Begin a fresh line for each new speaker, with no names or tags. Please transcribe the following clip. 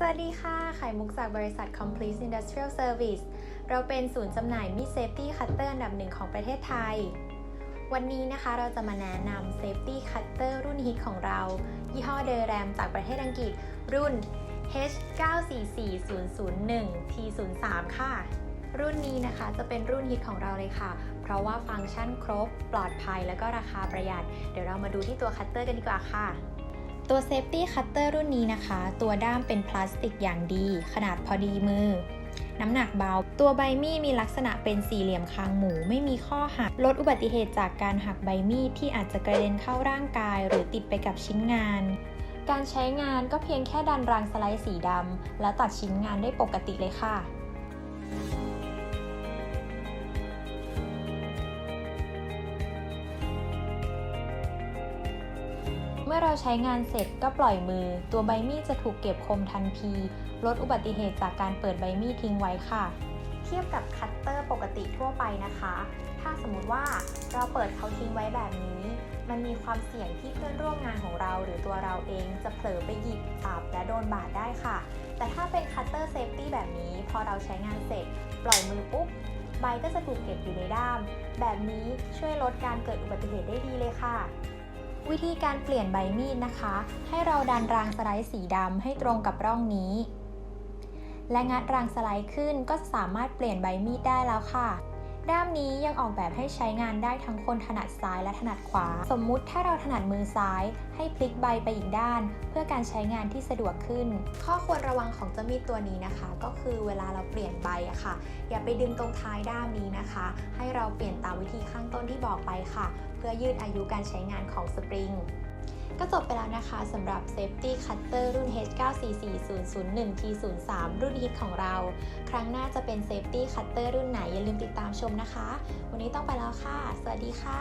สวัสดีค่ะ ไข่มุกจากบริษัท Complete Industrial Service เราเป็นศูนย์จำหน่ายมีด Safety Cutter อันดับหนึ่งของประเทศไทย วันนี้นะคะเราจะมาแนะนำ Safety Cutter รุ่นฮิตของเรา ยี่ห้อเดอแรมจากประเทศอังกฤษ รุ่น H944001 T03 ค่ะ รุ่นนี้นะคะจะเป็นรุ่นฮิตของเราเลยค่ะ เพราะว่าฟังก์ชันครบ ปลอดภัย แล้วก็ราคาประหยัด เดี๋ยวเรามาดูที่ตัวคัตเตอร์กันดีกว่าค่ะ ตัว Safety Cutter รุ่นนี้นะคะ ตัวด้ามเป็นพลาสติกอย่างดี ขนาดพอดีมือ น้ำหนักเบา ตัวใบมีดมีลักษณะเป็นสี่เหลี่ยมคางหมู ไม่มีข้อหัก ลดอุบัติเหตุจากการหักใบมีดที่อาจจะกระเด็นเข้าร่างกาย หรือติดไปกับชิ้นงาน การใช้งานก็เพียงแค่ดันรางสไลด์สีดำแล้วตัดชิ้นงานได้ปกติเลยค่ะ เมื่อเราใช้งานเสร็จก็ปล่อยมือ ตัวใบมีดจะถูกเก็บคมทันที ลดอุบัติเหตุจากการเปิดใบมีดทิ้งไว้ค่ะ เทียบกับคัตเตอร์ปกติทั่วไปนะคะ ถ้าสมมติว่าเราเปิดเขาทิ้งไว้แบบนี้ มันมีความเสี่ยงที่เพื่อนร่วมงานของเราหรือตัวเราเองจะเผลอไปหยิบตับและโดนบาดได้ค่ะ แต่ถ้าเป็นคัตเตอร์เซฟตี้แบบนี้ พอเราใช้งานเสร็จ ปล่อยมือปุ๊บใบก็จะถูกเก็บอยู่ในด้าม แบบนี้ช่วยลดการเกิดอุบัติเหตุได้ดีเลยค่ะ วิธีการเปลี่ยนใบมีดนะคะ ให้เราดันรางสไลด์สีดำให้ตรงกับร่องนี้ และงัดรางสไลด์ขึ้นก็สามารถเปลี่ยนใบมีดได้แล้วค่ะด้ามนี้ยังออกแบบให้ใช้งานได้ทั้งคนถนัดซ้ายและถนัดขวา สมมุติถ้าเราถนัดมือซ้าย ให้พลิกใบไปอีกด้าน เพื่อการใช้งานที่สะดวกขึ้น ข้อควรระวังของเจ้ามีดตัวนี้นะคะ ก็คือเวลาเราเปลี่ยนใบอะค่ะ อย่าไปดึงตรงท้ายด้ามนี้นะคะ ให้เราเปลี่ยนตามวิธีข้างต้นที่บอกไปค่ะเพื่อยืดอายุการใช้งานของสปริง ก็จบไปแล้วนะคะสำหรับ Safety Cutter รุ่น H944001T03 รุ่นฮิตของเรา ครั้งหน้าจะเป็น Safety Cutter รุ่นไหนอย่าลืมติดตามชมนะคะ วันนี้ต้องไปแล้วค่ะ สวัสดีค่ะ